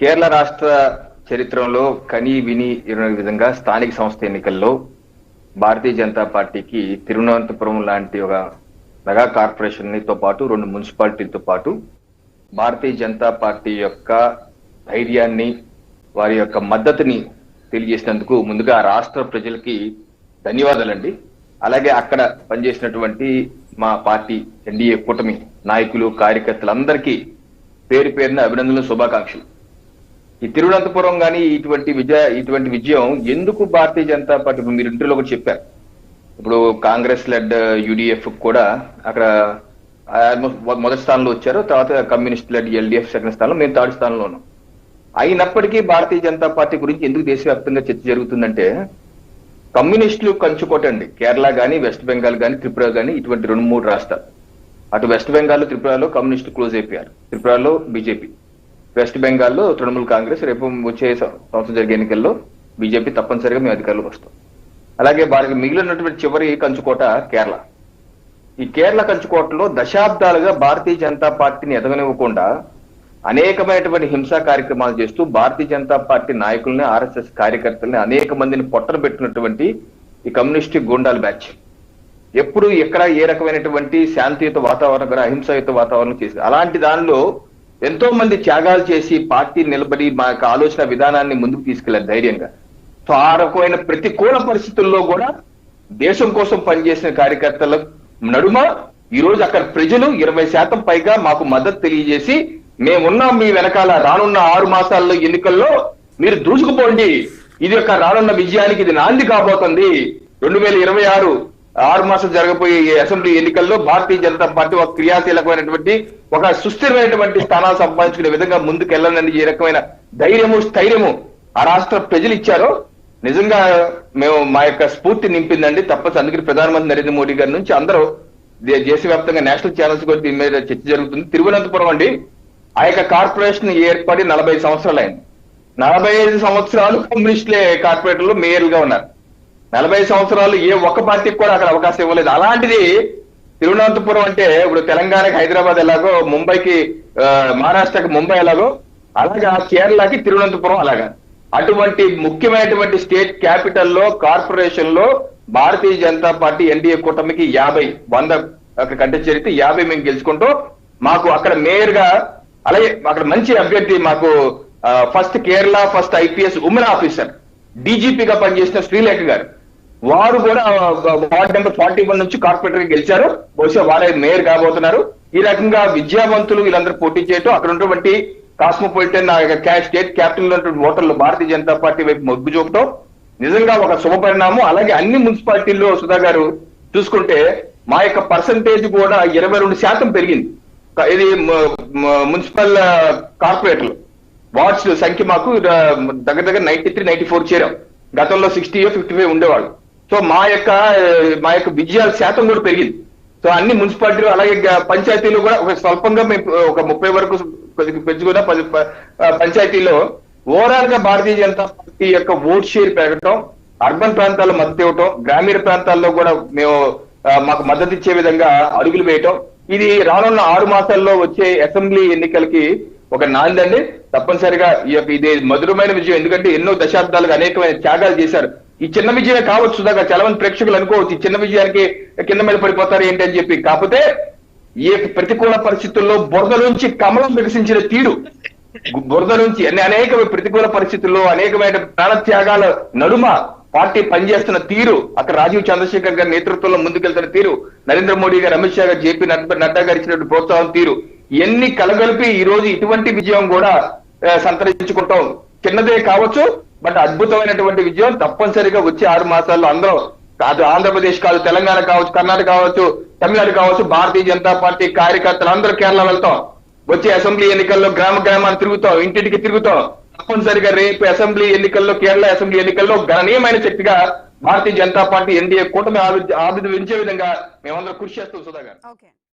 కేరళ రాష్ట్ర చరిత్రలో కని విని ఇరవై విధంగా స్థానిక సంస్థ ఎన్నికల్లో భారతీయ జనతా పార్టీకి తిరువనంతపురం లాంటి ఒక మెగా కార్పొరేషన్తో పాటు రెండు మున్సిపాలిటీలతో పాటు భారతీయ జనతా పార్టీ యొక్క ధైర్యాన్ని వారి యొక్క మద్దతుని తెలియజేసినందుకు ముందుగా రాష్ట్ర ప్రజలకి ధన్యవాదాలండి. అలాగే అక్కడ పనిచేసినటువంటి మా పార్టీ ఎన్డీఏ కూటమి నాయకులు కార్యకర్తలందరికీ పేరు పేరున అభినందనలు శుభాకాంక్షలు. ఈ తిరువనంతపురం కానీ ఇటువంటి విజయ ఇటువంటి విజయం ఎందుకు భారతీయ జనతా పార్టీ ఇప్పుడు మీరు ఇంటర్లో కూడా చెప్పారు. ఇప్పుడు కాంగ్రెస్ లెడ్ యూడిఎఫ్ కూడా అక్కడ ఆల్మోస్ట్ మొదటి స్థానంలో వచ్చారు తర్వాత కమ్యూనిస్ట్ లెడ్ ఎల్డిఎఫ్ సెకండ్ స్థానంలో మేము థర్డ్ స్థానంలో ఉన్నాం అయినప్పటికీ భారతీయ జనతా పార్టీ గురించి ఎందుకు దేశవ్యాప్తంగా చర్చ జరుగుతుందంటే కమ్యూనిస్టులు కంచుకోటండి. కేరళ కానీ వెస్ట్ బెంగాల్ కానీ త్రిపుర కానీ ఇటువంటి రెండు మూడు రాష్ట్రాలు. అటు వెస్ట్ బెంగాల్ త్రిపురలో కమ్యూనిస్టు క్లోజ్ అయిపోయారు. త్రిపురలో బీజేపీ. వెస్ట్ బెంగాల్లో తృణమూల్ కాంగ్రెస్ రేపు వచ్చే సంవత్సరం జరిగే ఎన్నికల్లో బీజేపీ తప్పనిసరిగా మేము అధికారులకు వస్తాం అలాగే వారికి మిగిలినటువంటి చివరి కంచుకోట కేరళ. ఈ కేరళ కంచుకోటలో దశాబ్దాలుగా భారతీయ జనతా పార్టీని ఎదగనివ్వకుండా అనేకమైనటువంటి హింసా కార్యక్రమాలు చేస్తూ భారతీయ జనతా పార్టీ నాయకుల్ని ఆర్ఎస్ఎస్ కార్యకర్తల్ని అనేక మందిని పొట్టలు పెట్టినటువంటి ఈ కమ్యూనిస్ట్ గూండాల బ్యాచ్. ఎప్పుడు ఎక్కడ ఏ రకమైనటువంటి శాంతియుత వాతావరణం అహింసాయుత వాతావరణం చేసి అలాంటి దానిలో ఎంతో మంది త్యాగాలు చేసి పార్టీ నిలబడి మా యొక్క ఆలోచన విధానాన్ని ముందుకు తీసుకెళ్ళారు ధైర్యంగా. సో ఆ రకమైన ప్రతికూల పరిస్థితుల్లో కూడా దేశం కోసం పనిచేసిన కార్యకర్తల నడుమ ఈ రోజు అక్కడ ప్రజలు ఇరవై శాతం పైగా మాకు మద్దతు తెలియజేసి మేమున్నాం మీ వెనకాల రానున్న ఆరు మాసాల్లో ఎన్నికల్లో మీరు దూసుకుపోండి. ఇది యొక్క రానున్న విజయానికి ఇది నాంది కాబోతుంది. రెండు వేల ఇరవై ఆరు ఆరు మాసం జరగబోయే అసెంబ్లీ ఎన్నికల్లో భారతీయ జనతా పార్టీ ఒక క్రియాశీలకమైనటువంటి ఒక సుస్థిరమైనటువంటి స్థానాలు సంపాదించుకునే విధంగా ముందుకెళ్ళాలని ఏ రకమైన ధైర్యము స్థైర్యము ఆ రాష్ట్ర ప్రజలు ఇచ్చారో నిజంగా మేము మా యొక్క స్ఫూర్తి నింపిందండి. తప్పదు అందుకని ప్రధానమంత్రి నరేంద్ర మోడీ గారి నుంచి అందరూ దేశవ్యాప్తంగా నేషనల్ ఛానల్స్ కూడా దీని మీద చర్చ జరుగుతుంది. తిరువనంతపురం అండి. ఆ యొక్క కార్పొరేషన్ ఏర్పడి నలభై సంవత్సరాలు అయింది నలభై ఐదు సంవత్సరాలు కమ్యూనిస్టులే కార్పొరేటర్లు మేయర్లుగా ఉన్నారు. నలభై సంవత్సరాలు ఏ ఒక్క పార్టీకి కూడా అక్కడ అవకాశం ఇవ్వలేదు. అలాంటిది తిరువనంతపురం అంటే ఇప్పుడు తెలంగాణకి హైదరాబాద్ ఎలాగో ముంబైకి మహారాష్ట్రకి ముంబై ఎలాగో అలాగా కేరళకి తిరువనంతపురం అలాగా. అటువంటి ముఖ్యమైనటువంటి స్టేట్ క్యాపిటల్లో కార్పొరేషన్లో భారతీయ జనతా పార్టీ ఎన్డీఏ కూటమికి యాభై వంద అక్కడ కంటే చరిత్ర యాభై మేము గెలుచుకుంటూ మాకు అక్కడ మేయర్గా అలాగే అక్కడ మంచి అభ్యర్థి మాకు first Kerala first IPS women officer డీజీపీగా పనిచేసిన శ్రీలేఖ గారు. వారు కూడా వార్డ్ నెంబర్ ఫార్టీ వన్ నుంచి కార్పొరేటర్ గెలిచారు. బహుశా వారే మేయర్ కాబోతున్నారు. ఈ రకంగా విద్యావంతులు వీళ్ళందరూ పోటీ చేయటం అక్కడ ఉన్నటువంటి కాస్మోపాలిటన్ స్టేట్ క్యాపిటల్ ఉన్నటువంటి ఓటర్లు భారతీయ జనతా పార్టీ వైపు మొగ్గు చూపటం నిజంగా ఒక శుభ పరిణామం. అలాగే అన్ని మున్సిపాలిటీల్లో సుధా గారు చూసుకుంటే మా యొక్క పర్సంటేజ్ కూడా ఇరవై రెండు శాతం పెరిగింది. ఇది మున్సిపల్ కార్పొరేటర్లు. వార్డ్స్ సంఖ్య మాకు దగ్గర దగ్గర నైన్టీ త్రీ నైన్టీ ఫోర్ చేరాం. గతంలో సిక్స్టీ ఫిఫ్టీ ఫైవ్ ఉండేవాళ్ళు. సో మా యొక్క మా యొక్క విజయాల శాతం కూడా పెరిగింది. సో అన్ని మున్సిపాలిటీలు అలాగే పంచాయతీలు కూడా ఒక స్వల్పంగా మేము ఒక ముప్పై వరకు పెంచుకున్న పది ఓవరాల్గా భారతీయ జనతా పార్టీ యొక్క ఓట్ షేర్ పెరగటం అర్బన్ ప్రాంతాల్లో మద్దతు ఇవ్వటం గ్రామీణ ప్రాంతాల్లో కూడా మేము మాకు మద్దతు ఇచ్చే విధంగా అడుగులు వేయటం. ఇది రానున్న ఆరు మాసాల్లో వచ్చే అసెంబ్లీ ఎన్నికలకి ఒక నాందండి. తప్పనిసరిగా ఇది మధురమైన విజయం. ఎందుకంటే ఎన్నో దశాబ్దాలుగా అనేకమైన త్యాగాలు చేశారు. ఈ చిన్న విజయమే కావచ్చు దాకా చలవని ప్రేక్షకులు అనుకోవచ్చు. ఈ చిన్న విజయానికి కింద మీద పడిపోతారు ఏంటి అని చెప్పి. కాకపోతే ఏ ప్రతికూల పరిస్థితుల్లో బురద నుంచి కమలం వికసించిన తీరు బురద నుంచి అనేక ప్రతికూల పరిస్థితుల్లో అనేకమైన ప్రాణత్యాగాల నడుమ పార్టీ పనిచేస్తున్న తీరు అక్కడ రాజీవ్ చంద్రశేఖర్ గారి నేతృత్వంలో ముందుకెళ్తున్న తీరు నరేంద్ర మోడీ గారు అమిత్ షా గారు జేపీ నడ్డా గారు ఇచ్చినటువంటి ప్రోత్సాహం తీరు ఎన్ని కలగలిపి ఈ రోజు ఇటువంటి విజయం కూడా సంతరించుకుంటాం చిన్నదే కావచ్చు బట్ అద్భుతమైనటువంటి విజయం తప్పనిసరిగా వచ్చే ఆరు మాసాల్లో అందరూ కాదు ఆంధ్రప్రదేశ్ కాదు తెలంగాణ కావచ్చు కర్ణాటక కావచ్చు తమిళనాడు కావచ్చు భారతీయ జనతా పార్టీ కార్యకర్తలు అందరూ కేరళ వెళ్తాం వచ్చే అసెంబ్లీ ఎన్నికల్లో గ్రామ గ్రామాన్ని తిరుగుతాం ఇంటింటికి తిరుగుతాం. తప్పనిసరిగా రేపు అసెంబ్లీ ఎన్నికల్లో కేరళ అసెంబ్లీ ఎన్నికల్లో గణనీయమైన శక్తిగా భారతీయ జనతా పార్టీ ఎన్డీఏ కూటమి ఆవిర్భవించే విధంగా మేమందరం కృషి చేస్తాం సుధా